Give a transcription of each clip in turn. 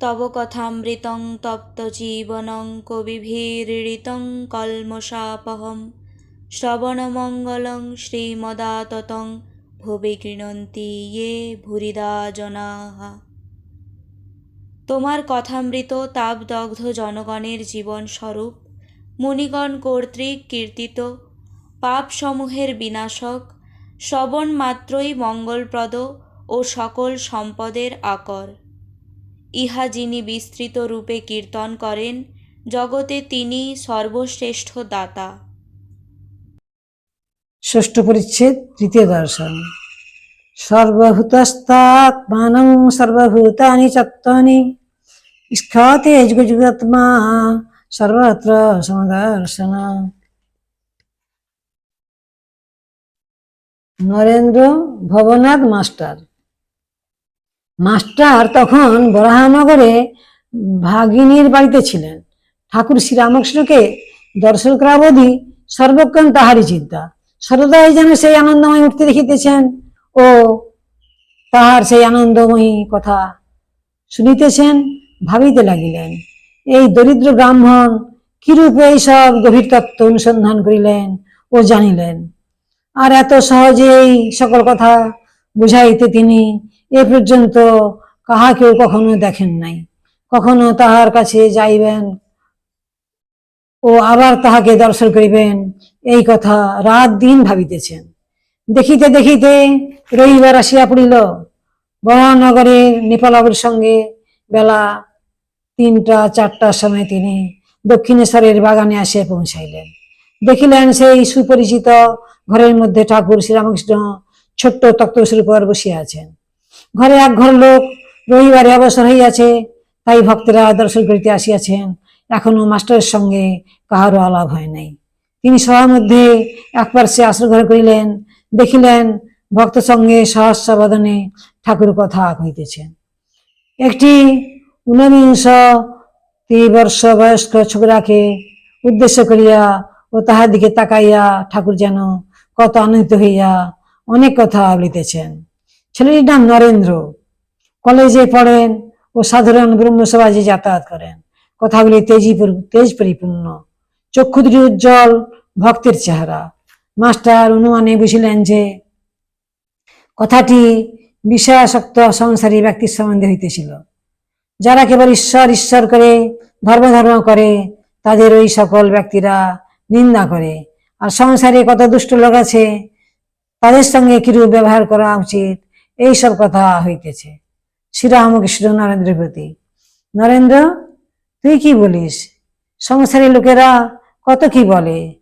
তব কথামৃতং তপ্ত জীবনং কবিভিরীড়িতং কল্মষাপহম। শ্রবণমঙ্গলং শ্রীমদাততং ভুবি গৃণন্তি ইয়ে ভুরিদা জনাঃ তোমার কথামৃত তাপদগ্ধ জনগণের জীবন স্বরূপ মুনিগণ কর্তৃক কীর্তিত, পাপসমূহের বিনাশক শ্রবণ মাত্রই মঙ্গলপ্রদ ও সকল সম্পদের আকর। ইহা যিনি বিস্তৃত রূপে কীর্তন করেন, জগতে তিনি সর্বশ্রেষ্ঠ দাতা। ষষ্ঠ পরিচ্ছেদ, তৃতীয় দর্শন। সর্বভূতস্তাত্মানং, সর্বভূতানি চত্বানি। স্খাতে যুগযুগাত্মা, সর্বত্র সমদর্শন। নরেন্দ্র ভবনাথ মাস্টার। মাস্টার তখন বরাহনগরে ভাগিনীর বাড়িতে ছিলেন। ঠাকুর শ্রীরামকৃষ্ণকে দর্শন করা অবধি সর্বক্ষণ তাহারই চিন্তা। সর্বদাই যেন সেই আনন্দময় উঠতে দেখিতেছেন ও তাহার সেই আনন্দময়ী কথা শুনিতেছেন, ভাবিতে লাগিলেন, এই দরিদ্র ব্রাহ্মণ কিরূপে এইসব গভীর তত্ত্ব অনুসন্ধান করিলেন ও জানিলেন। আর এত সহজেই সকল কথা বুঝাইতে তিনি এ পর্যন্ত কাহাকেও কখনো দেখেন নাই। কখনো তাহার কাছে যাইবেন ও আবার তাহাকে দর্শন করিবেন, এই কথা রাত দিন ভাবিতেছেন। দেখিতে দেখিতে রবিবার আসিয়া পড়িল। বরানগরের নেপালবাবুর সঙ্গে বেলা তিনটা, চারটার সময় তিনি দক্ষিণেশ্বরের বাগানে আসিয়া পৌঁছাইলেন। দেখিলেন সেই সুপরিচিত ঘরের মধ্যে ঠাকুর শ্রীরামকৃষ্ণ ছোট্ট তক্তসুর উপর বসিয়া আছেন। ঘরে এক ঘর লোক রবিবারে অবসর হইয়াছে, তাই ভক্তরা দর্শন করিতে আসিয়াছেন। এখনও মাস্টারের সঙ্গে কাহারও আলাপ হয় নাই। তিনি সবার মধ্যে এক পার্শ্বে আসর ঘরে করিলেন, দেখিলেন ভক্ত সঙ্গে সহস্র বদনে ঠাকুর কথা কহিতেছেন। একটি ঊনবিংশ বর্ষ বয়স্ক ছোকরাকে উদ্দেশ্য করিয়া ও তাহার দিকে তাকাইয়া ঠাকুর যেন কত আনন্দিত হইয়া অনেক কথা বলিতেছেন ছেলেটির নাম নরেন্দ্র। কলেজে পড়েন ও সাধারণ ব্রহ্মসমাজে যাতায়াত করেন। কথাগুলি তেজি তেজ পরিপূর্ণ চক্ষু উজ্জ্বল, ভক্তের চেহারা। মাস্টার অনুমানে বুঝিলেন যে, কথাটি বিষয়াসক্ত সংসারী ব্যক্তির সম্বন্ধে হইতেছিল। যারা কেবল ঈশ্বর ঈশ্বর করে ধর্ম ধর্ম করে, তাদের ওই সকল ব্যক্তিরা নিন্দা করে। আর সংসারে কত দুষ্ট লোক আছে তাদের সঙ্গে কিরূপ ব্যবহার করা উচিত? এইসব কথা হইতেছে। শ্রীরামকৃষ্ণ নরেন্দ্রের প্রতি। নরেন্দ্র, তুই কি বলিস? সংসারী লোকেরা কত কি বলে?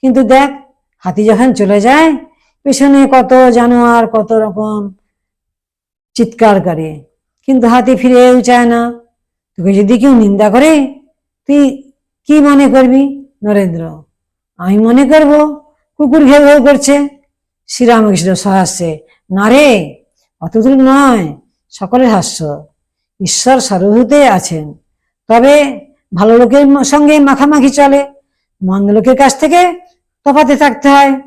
কিন্তু দেখ, হাতি যখন চলে যায়, পেছনে কত জানোয়ার, কত রকম চিৎকার করে। কিন্তু হাতি ফিরেও চায় না। তোকে যদি কেউ নিন্দা করে, তুই কি মনে করবি নরেন্দ্র? আমি মনে করব, কুকুর ঘেউ করছে। শ্রীরামকৃষ্ণ সহাস্যে, না রে, অতদূর নয়, সকলের হাস্য। ঈশ্বর সর্বভূতে আছেন। তবে ভালো লোকের সঙ্গে মাখামাখি চলে। মন্দ লোকের কাছ থেকে তফাতে থাকতে হয়।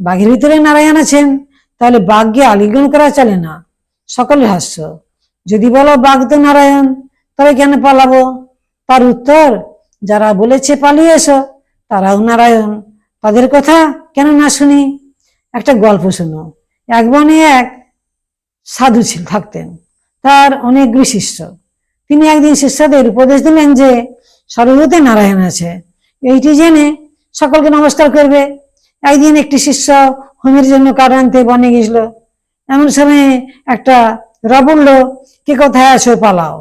বাঘের ভিতরে নারায়ণ আছেন, তাহলে বাঘকে আলিঙ্গন করা চলে না। সকলের হাস্য। যদি বলো বাঘ তো নারায়ণ, তবে কেন পালাবো? তার উত্তর, যারা বলেছে পালিয়ে এসো, তারাও নারায়ণ। তাদের কথা কেন না শুনি? একটা গল্প শুনো। এক বনে এক সাধু ছিল, থাকতেন। তার অনেকগুলি শিষ্য তিনি একদিন শিষ্যদের উপদেশ দিলেন যে সর্বভূতে নারায়ণ আছে। এইটি জেনে সকলকে নমস্কার করবে। একদিন একটি শিষ্য হোমের জন্য কাঠ আনতে বনে গেছিল এমন সময় একটা র বলল, কে কোথায় আছো পালাও।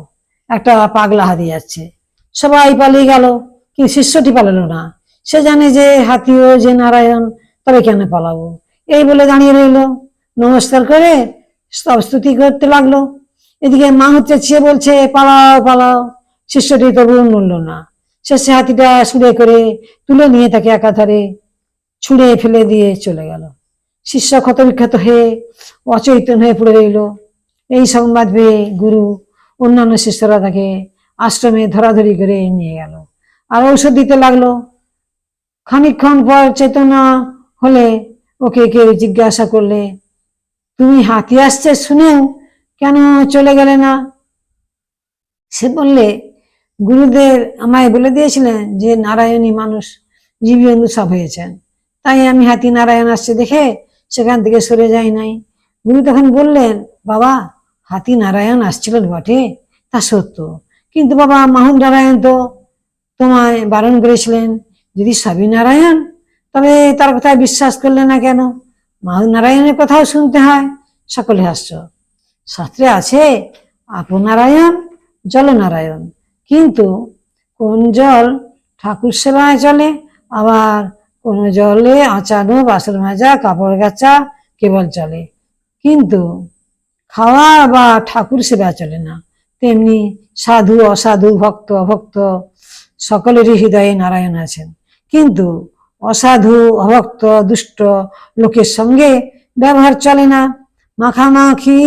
একটা পাগলা হাতি যাচ্ছে। সবাই পালিয়ে গেল, কিন্তু শিষ্যটি পালালো না। সে জানে যে হাতিও যে নারায়ণ, তবে কেন পালাবো? এই বলে দাঁড়িয়ে রইল। নমস্কার করে সব স্তুতি করতে লাগল। এদিকে মা হচ্ছে চেয়ে বলছে, পালাও পালাও। শিষ্যটি তবু নড়ল না। শেষে হাতিটা সুরে করে তুলে নিয়ে তাকে একাধারে ছুঁড়ে ফেলে দিয়ে চলে গেল। শিষ্য ক্ষতবিক্ষত হয়ে অচৈতন হয়ে পড়ে রইল। এই সংবাদ পেয়ে গুরু, অন্যান্য শিষ্যরা তাকে আশ্রমে ধরাধরি করে নিয়ে গেল। আর ঔষধ দিতে লাগল। খানিকক্ষণ পর চেতনা হলে ওকে কেউ জিজ্ঞাসা করলে, তুমি হাতি আসছে শুনেও কেন চলে গেলে না? সে বললে, গুরুদেব আমায় বলে দিয়েছিলেন যে নারায়ণী মানুষ জীবজন্তু সব হয়েছেন। তাই আমি হাতি নারায়ণ আসছে দেখে সেখান থেকে সরে যাই নাই। গুরু তখন বললেন, বাবা, হাতি নারায়ণ আসছিল বটে, তা সত্য। কিন্তু বাবা মাহুন নারায়ণ তো তোমায় বারণ করেছিলেন, যদি সবই নারায়ণ তবে তার কথায় বিশ্বাস করলে না কেন? নারায়ণের কথাও শুনতে হয়। সকলে হাস্য শাস্ত্রে আছে আপনারায়ণ জলনারায়ণ কিন্তু কোন জল ঠাকুর সেবায় চলে, আবার কোন জলে আচানো বাসন মাজা, কাপড় কাচা কেবল চলে। কিন্তু খাওয়া বা ঠাকুর সেবা চলে না। তেমনি সাধু, অসাধু, ভক্ত, অভক্ত, সকলেরই হৃদয়ে নারায়ণ আছেন। কিন্তু অসাধু, অভক্ত, দুষ্ট লোকের সঙ্গে ব্যবহার চলে না মাখামাখি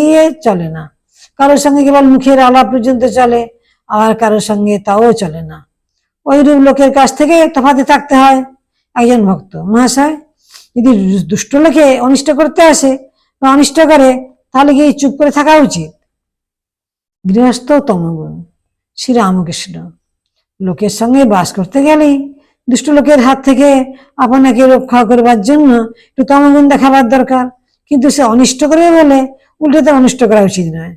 চলে না। কারোর সঙ্গে কেবল মুখের আলাপ পর্যন্ত চলে, আর কারোর সঙ্গে তাও চলে না। ওইরূপ লোকের কাছ থেকে তফাতে থাকতে হয়। একজন ভক্ত, মহাশয়, যদি দুষ্ট লোকে অনিষ্ট করতে আসে বা অনিষ্ট করে, তাহলে কি চুপ করে থাকা উচিত? গৃহস্থ তমগুণ শ্রীরামকৃষ্ণ। লোকের সঙ্গে বাস করতে গেলেই দুষ্ট লোকের হাত থেকে আপনাকে রক্ষা করবার জন্য একটু তমগুণ দেখাবার দরকার। কিন্তু সে অনিষ্ট করে বলে উল্টে তো অনিষ্ট করা উচিত নয়।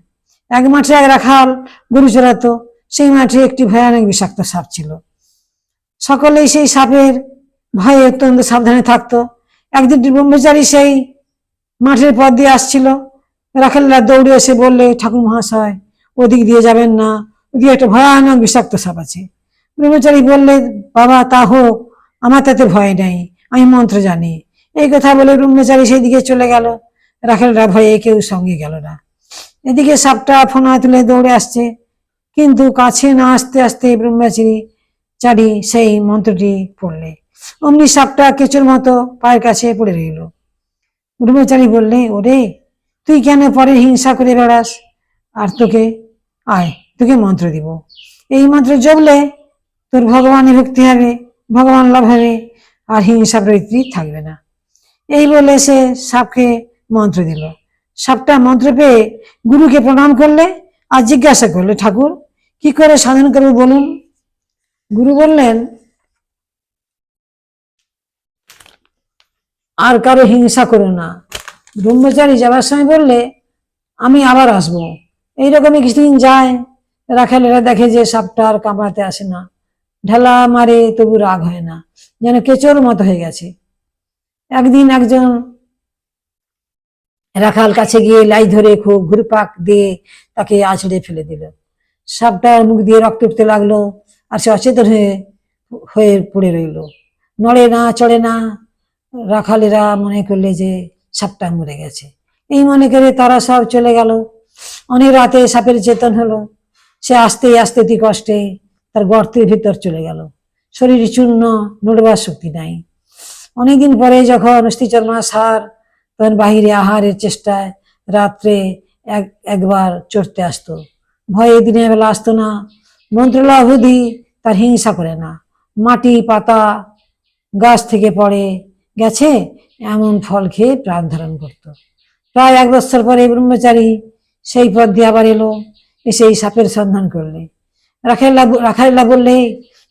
এক মাঠে এক রাখাল গরু চড়াতো, সেই মাঠে একটি ভয়ানক বিষাক্ত সাপ ছিল। সকলেই সেই সাপের ভয়ে অত্যন্ত সাবধানে থাকতো। একদিন ব্রহ্মচারী সেই মাঠের পথ দিয়ে আসছিল। রাখালরা দৌড়ে এসে বললে, ঠাকুর মহাশয়, ওদিক দিয়ে যাবেন না। ওদিকে একটা ভয়ানক বিষাক্ত সাপ আছে। ব্রহ্মচারী বললে, বাবা, তা হোক, আমার তাতে ভয় নেই, আমি মন্ত্র জানি। এই কথা বলে ব্রহ্মচারী সেই দিকে চলে গেল। রাখালরা ভয়ে কেউ সঙ্গে গেল না। এদিকে সাপটা ফোনা তুলে দৌড়ে আসছে। কিন্তু কাছে না আসতে আসতে ব্রহ্মচারী চারি সেই মন্ত্রটি পড়লে। অমনি সাপটা কেঁচোর মতো পায়ের কাছে পড়ে রইল। ব্রহ্মচারী বললে, ওরে, তুই কেন পরে হিংসা করে বেড়াস? আর তোকে, আয়, তোকে মন্ত্র দিব। এই মন্ত্র জপলে তোর ভগবানে ভক্তি হবে, ভগবান লাভ হবে, আর হিংসা প্রবৃত্তি থাকবে না। এই বলে সে সাপকে মন্ত্র দিল। সাপটা মন্ত্র পেয়ে গুরুকে প্রণাম করলে আর জিজ্ঞাসা করলে, ঠাকুর, কি করে সাধন করব বলুন? গুরু বললেন, আর কারও হিংসা করো না। ব্রহ্মচারী যাবার সময় বললে, আমি আবার আসব। এইরকমই কিছুদিন যায়, রাখালেরা দেখে যে সাপটা আর কামড়াতে আসে না। ঢেলা মারে তবু রাগ হয় না। যেন কেচোর মতো হয়ে গেছে। একদিন একজন রাখাল কাছে গিয়ে লাই ধরে খুব ঘুরপাক দিয়ে তাকে আছড়ে ফেলে দিল। সাপটার মুখ দিয়ে রক্ত উঠতে লাগল আর সে অচেতন হয়ে হয়ে পড়ে রইল। নড়ে না, চড়ে না, রাখালেরা মনে করলে যে সাপটা মরে গেছে। এই মনে করে তারা সব চলে গেল। অনেক রাতে সাপের চেতন হলো। সে আস্তে আস্তে অতি কষ্টে তার গর্তের ভিতর চলে গেল। শরীর চূর্ণ, নড়বার শক্তি নাই। অনেকদিন পরে যখন অস্থিচর্মা সার, তখন বাহিরে আহারের চেষ্টায় রাত্রে এক, একবার চড়তে আসতো। ভয়ে দিনের বেলা আসতো না। মন্ত্রলা তার হিংসা করে না। মাটি, পাতা, গাছ থেকে পড়ে গেছে, এমন ফল খেয়ে প্রাণ ধারণ করত। প্রায় এক বছর পরে ব্রহ্মচারী সেই পথ দিয়ে আবার এলো। এসে এই সাপের সন্ধান করলে। রাখাইলা রাখাইলা বললে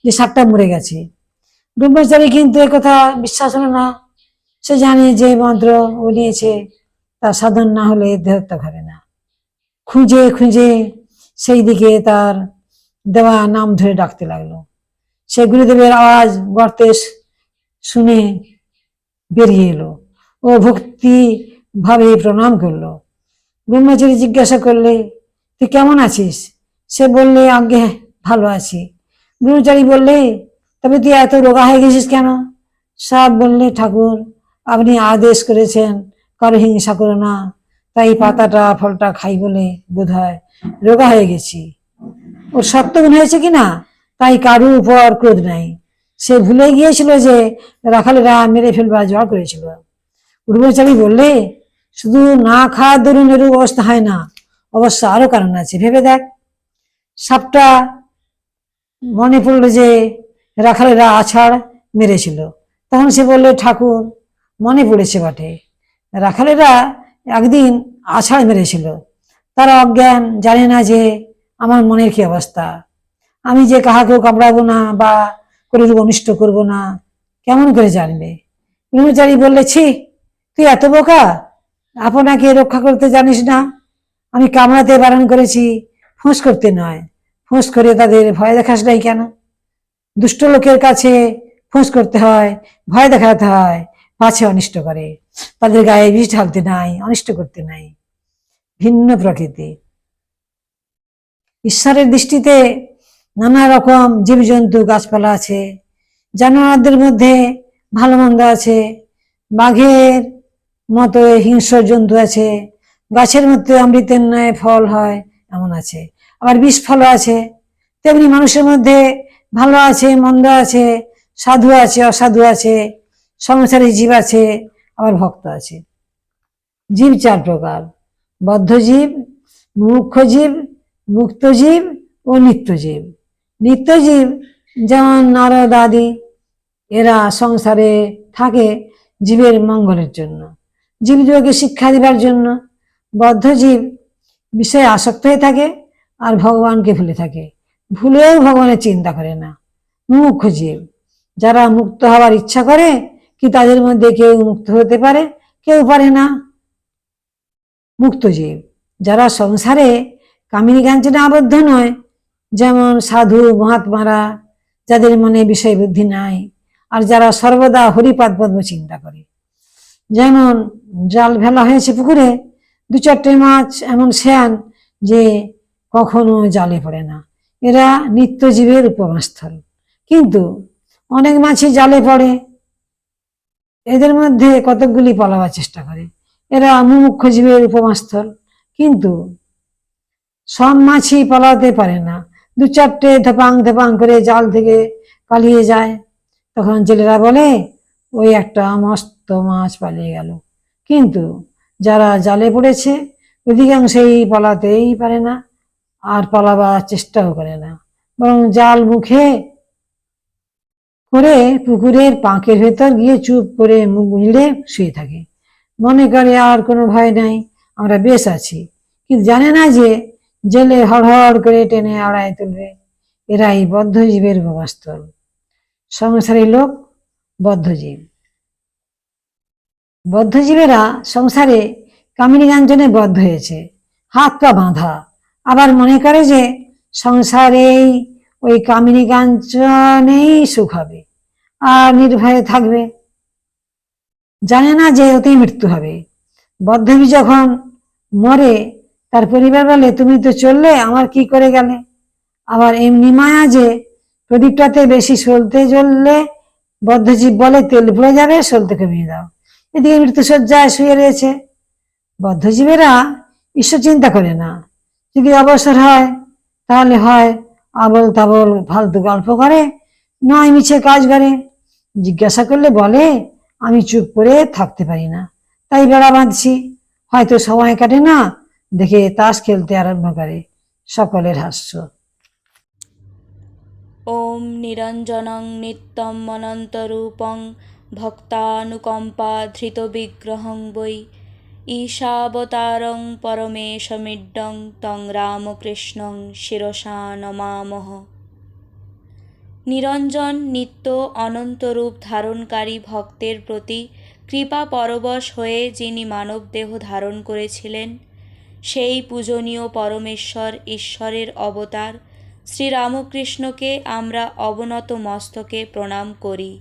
যে সাপটা মরে গেছে। ব্রহ্মচারী কিন্তু কথা বিশ্বাস হলো না। সে জানে যে মন্ত্র ও নিয়েছে তার সাধন না হলে দেহত্যাগ হবে না। খুঁজে খুঁজে সেই দিকে তার দেওয়া নাম ধরে ডাকতে লাগল। সে গুরুদেবের আওয়াজ গর্তে শুনে বেরিয়ে এলো ও ভক্তি ভাবে প্রণাম করল। ব্রহ্মচারী জিজ্ঞাসা করলে, তুই কেমন আছিস? সে বললে আগে ভালো আছি। ব্রহ্মচারী বললে, তবে তুই এত রোগা হয়ে গেছিস কেন? সব বললে, ঠাকুর, আপনি আদেশ করেছেন, কারও হিংসা করো না। তাই পাতাটা, ফলটা খাই বলে বোধ হয় রোগা হয়ে গেছি। ওর সত্যগুণ হয়েছে কি না? তাই কারু উপর ক্রোধ নাই। সে ভুলে গিয়েছিল যে রাখালেরা মেরে ফেলবার জড় করেছিল। পূর্বচারী বললে, শুধু না খাওয়ার দরুন এরূপ অবস্থা হয় না। অবশ্য আরও কারণ আছে। ভেবে দেখ। সাপটা মনে পড়ল যে রাখালেরা আছাড় মেরেছিল। তখন সে বললে, ঠাকুর, মনে পড়েছে বটে। রাখালেরা একদিন আছাড় মেরেছিল। তারা অজ্ঞান, জানে না যে আমার মনের কি অবস্থা। আমি যে কাহাকেও কামড়াবো না বা কোনো অনিষ্ট করব না, কেমন করে জানবে? ব্রহ্মচারী বললে, ছি, তুই এত বোকা? আপনাকে রক্ষা করতে জানিস না? আমি কামড়াতে বারণ করেছি, ফোঁস করতে নয়। ফোঁস করে তাদের ভয় দেখাস নাই কেন? দুষ্ট লোকের কাছে ফোঁস করতে হয়, ভয় দেখাতে হয় পাছে অনিষ্ট করে। তাদের গায়ে বিষ ঢালতে নাই, অনিষ্ট করতে নাই। ভিন্ন প্রকৃতি। ঈশ্বরের দৃষ্টিতে নানা রকম জীবজন্তু, গাছপালা আছে, জানোয়ারদের মধ্যে ভালো মন্দ আছে, বাঘের মতো হিংস্র জন্তু আছে, গাছের মধ্যে অমৃতের ন্যায় ফল হয়, এমন আছে। আবার বিষ ফলও আছে। তেমনি মানুষের মধ্যে ভালো আছে, মন্দ আছে, সাধু আছে, অসাধু আছে, সংসারী জীব আছে, আবার ভক্ত আছে। জীব চার প্রকার, বদ্ধ জীব, মুখ্য জীব, মুক্ত জীব ও নিত্য জীব। নিত্য জীব যেমন নারদ আদি, এরা সংসারে থাকে জীবের মঙ্গলের জন্য, জীবজীবকে শিক্ষা দিবার জন্য। বদ্ধ জীব বিষয়ে আসক্ত হয়ে থাকে আর ভগবানকে ভুলে থাকে। ভুলেও ভগবানের চিন্তা করে না। মুখ্য জীব। যারা মুক্ত হওয়ার ইচ্ছা করে, কি তাদের মধ্যে কেউ মুক্ত হতে পারে? কেউ পারে না। মুক্ত জীব। যারা সংসারে কামিনী কাঞ্চনে আবদ্ধ নয়, যেমন সাধু, মহাত্মারা, যাদের মনে বিষয় বুদ্ধি নাই, আর যারা সর্বদা হরিপাদ পদ্ম চিন্তা করে। যেমন জাল ফেলা হয়েছে পুকুরে, দু চারটে মাছ, এমন শ্যান যে কখনো জালে পড়ে না। এরা নিত্যজীবের উপমাস্থল কিন্তু অনেক মাছই জালে পড়ে। এদের মধ্যে কতকগুলি পালাবার চেষ্টা করে। এরা মুমুক্ষ জীবের উপমাস্থল কিন্তু সব মাছই পালাতে পারে না। দু চারটে ধপাং ধপাং করে জাল থেকে পালিয়ে যায়। তখন জেলেরা বলে, ওই একটা মস্ত মাছ পালিয়ে গেল। কিন্তু যারা জালে পড়েছে, অধিকাংশই পালাতেই পারে না। আর পালাবার চেষ্টাও করে না। বরং জাল মুখে করে পুকুরের পাঁকের ভেতর গিয়ে চুপ করে মুখ গুঁজলে শুয়ে থাকে। মনে করে আর কোনো ভয় নাই, আমরা বেশ আছি। কিন্তু জানে না যে জেলে হড়হড় করে টেনে আড়ায় তুলবে। এরাই বদ্ধজীবের ভবাস্থল সংসারী লোক বদ্ধজীব। বদ্ধজীবেরা সংসারে কামিনী গাঞ্জনে বদ্ধ হয়েছে। হাত পা বাঁধা। আবার মনে করে যে সংসারেই ওই কামিনী কাঞ্চনেই সুখ হবে, আর নির্ভয়ে থাকবে। জানে না যে ওতেই মৃত্যু হবে। বদ্ধবী যখন মরে, তার পরিবার বলে, তুমি তো চললে, আমার কি করে গেলে? আবার এমনি মায়া যে প্রদীপটাতে বেশি সলতে জ্বললে বদ্ধজীব বলে, তেল পড়ে যাবে, সলতে কমিয়ে দাও। এদিকে মৃত্যুসজ্জায় শুয়ে রয়েছে। বদ্ধজীবেরা ঈশ্বর চিন্তা করে না। যদি অবসর হয়, তাহলে হয় আবল তাবল ফালতু গল্প করে, নয় মিছে কাজ করে। জিজ্ঞাসা করলে বলে, আমি চুপ করে থাকতে পারি না। তাই বেড়া বাঁধছি। হয়তো সময় কাটে না, দেখে তাস খেলতে আরম্ভ করে। সকলের হাস্য। ওম নিরঞ্জনং নিত্যম অনন্তরূপং ভক্তানুকম্পা ধৃত বিগ্রহং বই ঈশাবতারং পরমেশমিড্ডং তং রামকৃষ্ণং শিরসা নমামহ। নিরঞ্জন নিত্য অনন্তরূপ ধারণকারী ভক্তের প্রতি কৃপা পরবশ হয়ে যিনি মানব দেহ ধারণ করেছিলেন, সেই পূজনীয় পরমেশ্বর ঈশ্বরের অবতার শ্রীরামকৃষ্ণকে আমরা অবনত মস্তকে প্রণাম করি।